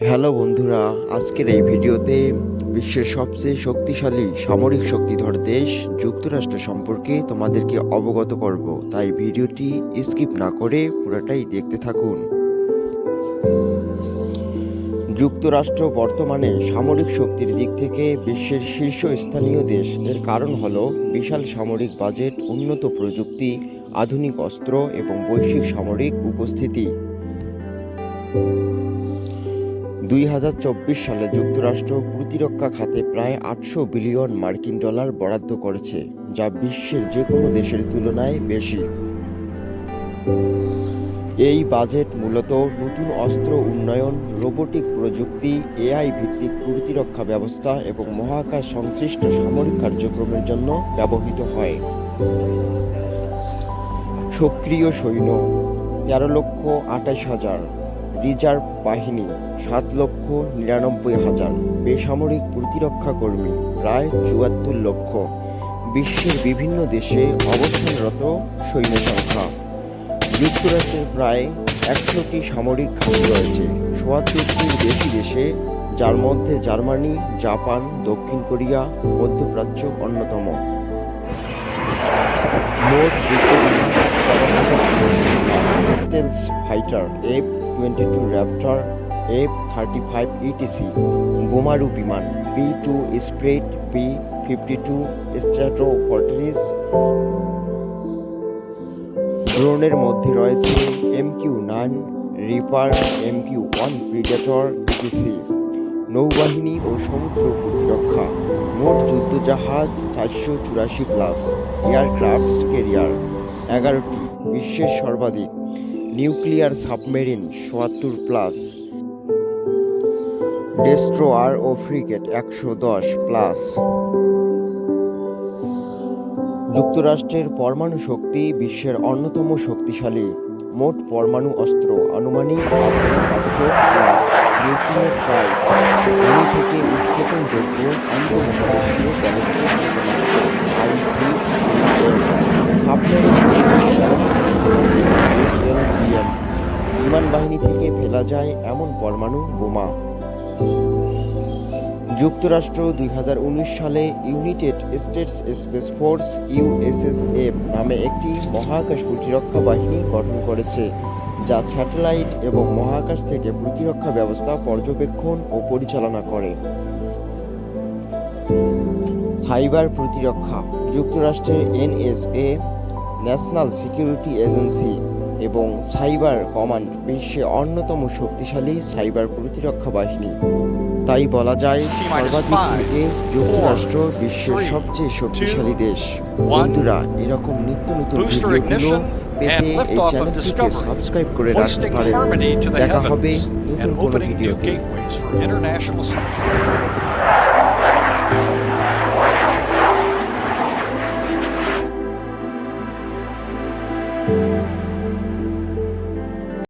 Hello বন্ধুরা, আজকের এই ভিডিওতে বিশ্বের সবচেয়ে শক্তিশালী সামরিক শক্তিধর দেশ যুক্তরাষ্ট্র সম্পর্কে তোমাদেরকে অবগত করব। তাই ভিডিওটি স্কিপ না করে পুরোটাই দেখতে থাকুন। যুক্তরাষ্ট্র বর্তমানে সামরিক শক্তির দিক থেকে বিশ্বের শীর্ষস্থানীয় দেশ এর কারণ হল বিশাল সামরিক বাজেট, উন্নত প্রযুক্তি, আধুনিক অস্ত্র এবং বৈশ্বিক সামরিক উপস্থিতি। দুই হাজার চব্বিশ সালে যুক্তরাষ্ট্র প্রতিরক্ষা খাতে প্রায় আটশো বিলিয়ন মার্কিন ডলার বরাদ্দ করেছে, যা বিশ্বের যে কোনো দেশের তুলনায় বেশি। এই বাজেট মূলত নতুন অস্ত্র উন্নয়ন, রোবোটিক প্রযুক্তি, এআই ভিত্তিক প্রতিরক্ষা ব্যবস্থা এবং মহাকাশ সংশ্লিষ্ট সামরিক কার্যক্রমের জন্য ব্যবহৃত হয়। সক্রিয় সৈন্য, তেরো লক্ষ আঠাশ হাজার। রিজার্ভ বাহিনী সাত লক্ষ নিরানব্বই হাজার বেসামরিক প্রতিরক্ষা কর্মী প্রায় চুয়াত্তর লক্ষ। বিশ্বের বিভিন্ন দেশে অবস্থানরত সৈন্য সংখ্যা। যুক্তরাষ্ট্রের প্রায় একশোটি সামরিক ঘাঁটি রয়েছে। সোয়াত্তরটির বেশি দেশে, যার মধ্যে জার্মানি, জাপান, দক্ষিণ কোরিয়া, মধ্যপ্রাচ্য অন্যতম। মোট যুদ্ধবিমান stealth fighter F twenty two Raptor F thirty five ETC বোমারু বিমান B two Spirit B fifty two Stratofortress ড্রোনের মধ্যে রয়েছে M Q nine Reaper M Q one Predator DC নৌবাহিনী ও সমুদ্র প্রতিরক্ষা। মোট যুদ্ধজাহাজ চারশো চুরাশি প্লাস। Aircraft carrier. এগারোটি। বিশ্বের সর্বাধিক। নিউক্লিয়ার সাবমেরিন সোয়াত্তর প্লাস। ডেস্ট্রোয়ার ও ফ্রিগেট একশো দশ প্লাস। যুক্তরাষ্ট্রের পরমাণু শক্তি বিশ্বের অন্যতম শক্তিশালী। মোট পরমাণু অস্ত্র আনুমানিক পাঁচ হাজার পাঁচশো প্লাস নিউক্লিয়ার ট্রাইট ভূমি থেকে উৎক্ষেপণ যোগ্য আন্তঃমহাদেশীয় ক্ষেপণাস্ত্র আইসিবিএম সাবমেরিন ফেলা যায় এমন পরমাণু বোমা। যুক্তরাষ্ট্র দুই হাজার উনিশ সালে United States space force USSF নামে একটি মহাকাশ প্রতিরক্ষা বাহিনী গঠন করেছে, যা স্যাটেলাইট এবং মহাকাশ থেকে প্রতিরক্ষা ব্যবস্থা, পর্যবেক্ষণ ও পরিচালনা করে। সাইবার প্রতিরক্ষা, যুক্তরাষ্ট্রের এনএসএ ন্যাশনাল সিকিউরিটি এজেন্সি। এবং সাইবার কমান্ড বিশ্বে অন্যতম শক্তিশালী সাইবার প্রতিরক্ষা বাহিনী। তাই বলা যায় সর্বাধিক থেকে যুক্তরাষ্ট্র বিশ্বের সবচেয়ে শক্তিশালী দেশ। বন্ধুরা এরকম নিত্য নতুন ভিডিওগুলো পেতে এই চ্যানেলটিকে সাবস্ক্রাইব করে রাখতে পারেন। দেখা হবে নতুন কোনো ভিডিওতে